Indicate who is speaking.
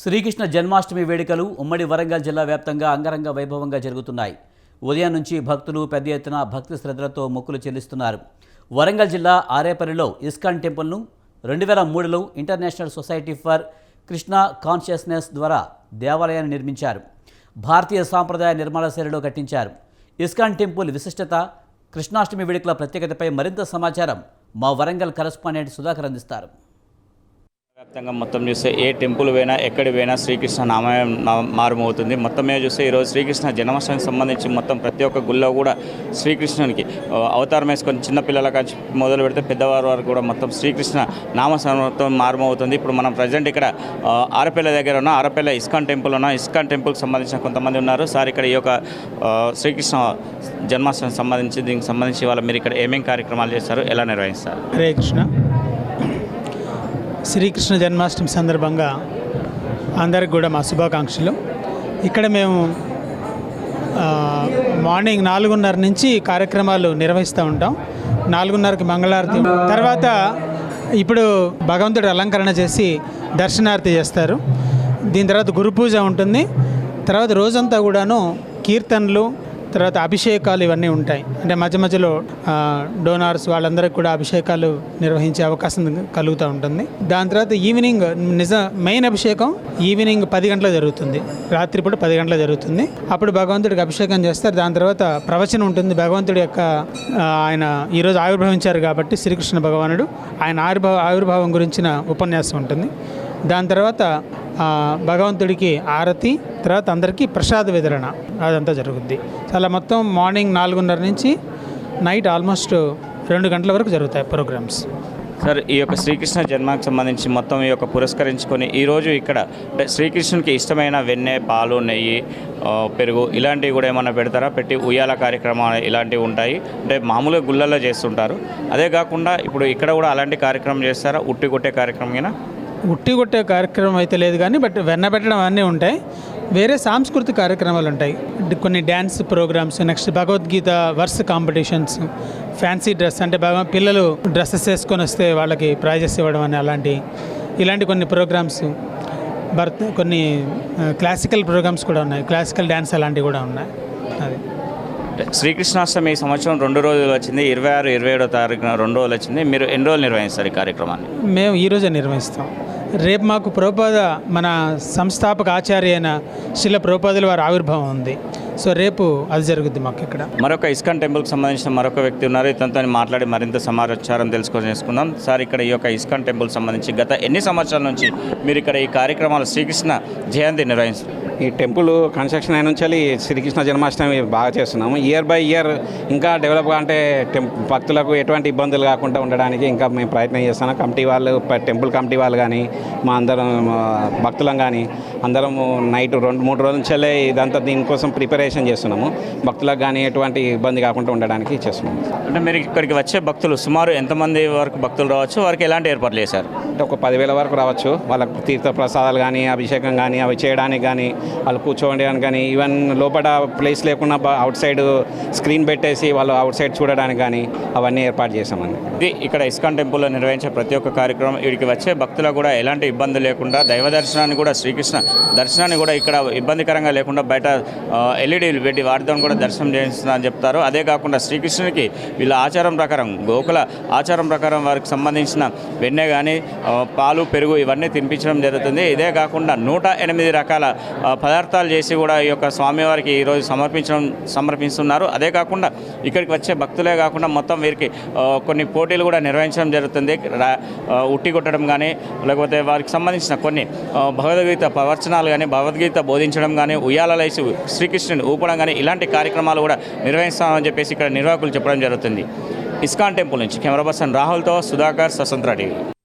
Speaker 1: శ్రీకృష్ణ జన్మాష్టమి వేడుకలు ఉమ్మడి వరంగల్ జిల్లా వ్యాప్తంగా అంగరంగ వైభవంగా జరుగుతున్నాయి. ఉదయం నుంచి భక్తులు పెద్ద ఎత్తున భక్తి శ్రద్ధలతో మొక్కులు చెల్లిస్తున్నారు. వరంగల్ జిల్లా ఆరేపల్లిలో ఇస్కాన్ టెంపుల్ను రెండు వేల మూడులో international society for Krishna consciousness ద్వారా దేవాలయాన్ని నిర్మించారు. భారతీయ సాంప్రదాయ నిర్మాణ శైలిలో కట్టించారు. ఇస్కాన్ టెంపుల్ విశిష్టత కృష్ణాష్టమి వేడుకల ప్రత్యేకతపై మరింత సమాచారం మా వరంగల్ కరస్పాండెంట్ సుధాకర్ అందిస్తారు.
Speaker 2: వ్యాప్తంగా మొత్తం చూస్తే ఏ టెంపుల్ పోయినా ఎక్కడి పోయినా శ్రీకృష్ణ నామయం మారుమవుతుంది. మొత్తం మీద చూస్తే ఈరోజు శ్రీకృష్ణ జన్మాష్టమికి సంబంధించి మొత్తం ప్రతి ఒక్క గుళ్ళో కూడా శ్రీకృష్ణునికి అవతారం వేసుకొని చిన్నపిల్లల కాంచి మొదలు పెడితే పెద్దవారి వరకు కూడా మొత్తం శ్రీకృష్ణ నామస్మరణతో మారుమవుతుంది. ఇప్పుడు మనం ప్రజెంట్ ఇక్కడ ఆరపల్లె దగ్గర ఉన్న ఆరపల్లె ఇస్కాన్ టెంపుల్ ఉన్న ఇస్కాన్ టెంపుల్కి సంబంధించిన కొంతమంది ఉన్నారు. సార్ ఇక్కడ ఈ యొక్క శ్రీకృష్ణ జన్మాష్టమికి సంబంధించి దీనికి సంబంధించి వాళ్ళ మీరు ఇక్కడ ఏమేమి కార్యక్రమాలు చేస్తారు ఎలా నిర్వహిస్తారు?
Speaker 3: హరే కృష్ణ. శ్రీకృష్ణ జన్మాష్టమి సందర్భంగా అందరికి కూడా మా శుభాకాంక్షలు. ఇక్కడ మేము మార్నింగ్ నాలుగున్నర నుంచి కార్యక్రమాలు నిర్వహిస్తూ ఉంటాం. నాలుగున్నరకి మంగళారతి. తర్వాత ఇప్పుడు భగవంతుడు అలంకరణ చేసి దర్శనారతి చేస్తారు. దీని తర్వాత గురు పూజ ఉంటుంది. తర్వాత రోజంతా కూడాను కీర్తనలు తర్వాత అభిషేకాలు ఇవన్నీ ఉంటాయి. అంటే మధ్య మధ్యలో డోనార్స్ వాళ్ళందరికీ కూడా అభిషేకాలు నిర్వహించే అవకాశం కలుగుతూ ఉంటుంది. దాని తర్వాత ఈవినింగ్ నిజ మెయిన్ అభిషేకం ఈవినింగ్ పది గంటల జరుగుతుంది. రాత్రిపూట పది గంటల జరుగుతుంది. అప్పుడు భగవంతుడికి అభిషేకం చేస్తారు. దాని తర్వాత ప్రవచనం ఉంటుంది. భగవంతుడి యొక్క ఆయన ఈరోజు ఆవిర్భవించారు కాబట్టి శ్రీకృష్ణ భగవానుడు ఆయన ఆవిర్భావ ఆవిర్భావం గురించిన ఉపన్యాసం ఉంటుంది. దాని తర్వాత భగవంతుడికి ఆరతి తర్వాత అందరికీ ప్రసాద వితరణ అదంతా జరుగుద్ది. చాలా మొత్తం మార్నింగ్ నాలుగున్నర నుంచి నైట్ ఆల్మోస్ట్ రెండు గంటల వరకు జరుగుతాయి ప్రోగ్రామ్స్.
Speaker 2: సార్ ఈ యొక్క శ్రీకృష్ణ జన్మకు సంబంధించి మొత్తం ఈ యొక్క పురస్కరించుకొని ఈరోజు ఇక్కడ అంటే శ్రీకృష్ణునికి ఇష్టమైన వెన్నె పాలు నెయ్యి పెరుగు ఇలాంటివి కూడా ఏమైనా పెడతారా? పెట్టి ఉయ్యాల కార్యక్రమాలు ఇలాంటివి ఉంటాయి. అంటే మామూలుగా గుళ్ళల్లో చేస్తుంటారు. అదే కాకుండా ఇప్పుడు ఇక్కడ కూడా అలాంటి కార్యక్రమం చేస్తారా? ఉట్టి కొట్టే కార్యక్రమం
Speaker 3: ఉట్టి కొట్టే కార్యక్రమం అయితే లేదు కానీ బట్ వెన్న పెట్టడం అన్నీ ఉంటాయి. వేరే సాంస్కృతిక కార్యక్రమాలు ఉంటాయి. కొన్ని dance programs next Bhagavad Gita verse competitions fancy dress అంటే బాగా పిల్లలు డ్రెస్సెస్ వేసుకొని వస్తే వాళ్ళకి ప్రైజెస్ ఇవ్వడం అని అలాంటి ఇలాంటి కొన్ని ప్రోగ్రామ్స్ బర్త్ కొన్ని క్లాసికల్ ప్రోగ్రామ్స్ కూడా ఉన్నాయి. క్లాసికల్ డ్యాన్స్ అలాంటివి కూడా ఉన్నాయి. అది.
Speaker 2: శ్రీకృష్ణాష్టమి ఈ సంవత్సరం రెండు రోజులు వచ్చింది. ఇరవై ఆరు ఇరవై ఏడో తారీఖున రెండు రోజులు వచ్చింది. మీరు ఎన్ని రోజులు నిర్వహిస్తారు ఈ కార్యక్రమాన్ని?
Speaker 3: మేము ఈరోజే నిర్వహిస్తాం. రేపు మాకు ప్రోపాద మన సంస్థాపక ఆచార్య అయిన శిల ప్రోపాదుల వారి ఆవిర్భావం ఉంది. సో రేపు అది జరుగుద్ది మాకు ఇక్కడ.
Speaker 2: మరొక ఇస్కాన్ టెంపుల్కి సంబంధించిన మరొక వ్యక్తి ఉన్నారు. ఇతనితో మాట్లాడి మరింత సమాచారం తెలుసుకొని చేసుకుందాం. సార్ ఇక్కడ ఈ యొక్క ఇస్కాన్ టెంపుల్ సంబంధించి గత ఎన్ని సంవత్సరాల నుంచి మీరు ఇక్కడ ఈ కార్యక్రమాలు శ్రీకృష్ణ జయంతి నిర్వహిస్తారు
Speaker 4: ఈ టెంపుల్ కన్స్ట్రక్షన్ అయిన నుంచి శ్రీకృష్ణ జన్మాష్టమి బాగా చేస్తున్నాము. ఇయర్ బై ఇయర్ ఇంకా డెవలప్గా అంటే టెం భక్తులకు ఎటువంటి ఇబ్బందులు కాకుండా ఉండడానికి ఇంకా మేము ప్రయత్నం చేస్తున్నాం. కమిటీ వాళ్ళు టెంపుల్ కమిటీ వాళ్ళు కానీ మా అందరం భక్తులం కానీ అందరము నైట్ రెండు మూడు రోజుల నుంచే ఇదంతా దీనికోసం ప్రిపరేషన్ చేస్తున్నాము. భక్తులకు కానీ ఎటువంటి ఇబ్బంది కాకుండా ఉండడానికి చేస్తున్నాము.
Speaker 2: అంటే మీరు ఇక్కడికి వచ్చే భక్తులు సుమారు ఎంతమంది వరకు భక్తులు రావచ్చు? వారికి ఎలాంటి ఏర్పాట్లు చేశారు?
Speaker 4: అంటే ఒక పదివేల వరకు రావచ్చు. వాళ్ళకు తీర్థ ప్రసాదాలు కానీ అభిషేకం కానీ అవి చేయడానికి కానీ వాళ్ళు కూర్చోవడానికి కానీ ఈవెన్ లోపల ప్లేస్ లేకుండా అవుట్ సైడ్ స్క్రీన్ పెట్టేసి వాళ్ళు అవుట్ సైడ్ చూడడానికి కానీ అవన్నీ ఏర్పాటు చేసామండి
Speaker 2: ఇది ఇక్కడ ఇస్కాన్ టెంపుల్లో నిర్వహించే ప్రతి ఒక్క కార్యక్రమం. వీడికి వచ్చే భక్తులకు కూడా ఎలాంటి ఇబ్బంది లేకుండా దైవ దర్శనాన్ని కూడా శ్రీకృష్ణ దర్శనాన్ని కూడా ఇక్కడ ఇబ్బందికరంగా లేకుండా బయట ఎల్ఈడీలు పెట్టి వాటితో కూడా దర్శనం చేస్తున్నారని చెప్తారు. అదే కాకుండా శ్రీకృష్ణునికి వీళ్ళ ఆచారం ప్రకారం గోకుల ఆచారం ప్రకారం వారికి సంబంధించిన వెన్నె కానీ పాలు పెరుగు ఇవన్నీ తినిపించడం జరుగుతుంది. ఇదే కాకుండా నూట ఎనిమిది రకాల పదార్థాలు చేసి కూడా ఈ యొక్క స్వామివారికి ఈరోజు సమర్పించడం సమర్పిస్తున్నారు. అదే కాకుండా ఇక్కడికి వచ్చే భక్తులే కాకుండా మొత్తం వీరికి కొన్ని పోటీలు కూడా నిర్వహించడం జరుగుతుంది. ఉట్టి కొట్టడం కానీ లేకపోతే వారికి సంబంధించిన కొన్ని భగవద్గీత ప్రవచనాలు కానీ భగవద్గీత బోధించడం కానీ ఉయ్యాలలేసి శ్రీకృష్ణుని ఊపడం కానీ ఇలాంటి కార్యక్రమాలు కూడా నిర్వహిస్తామని చెప్పేసి ఇక్కడ నిర్వాహకులు చెప్పడం జరుగుతుంది. ఇస్కాన్ టెంపుల్ నుంచి కెమెరా పర్సన్ రాహుల్తో సుధాకర్ స్వతంత్ర టీవీ.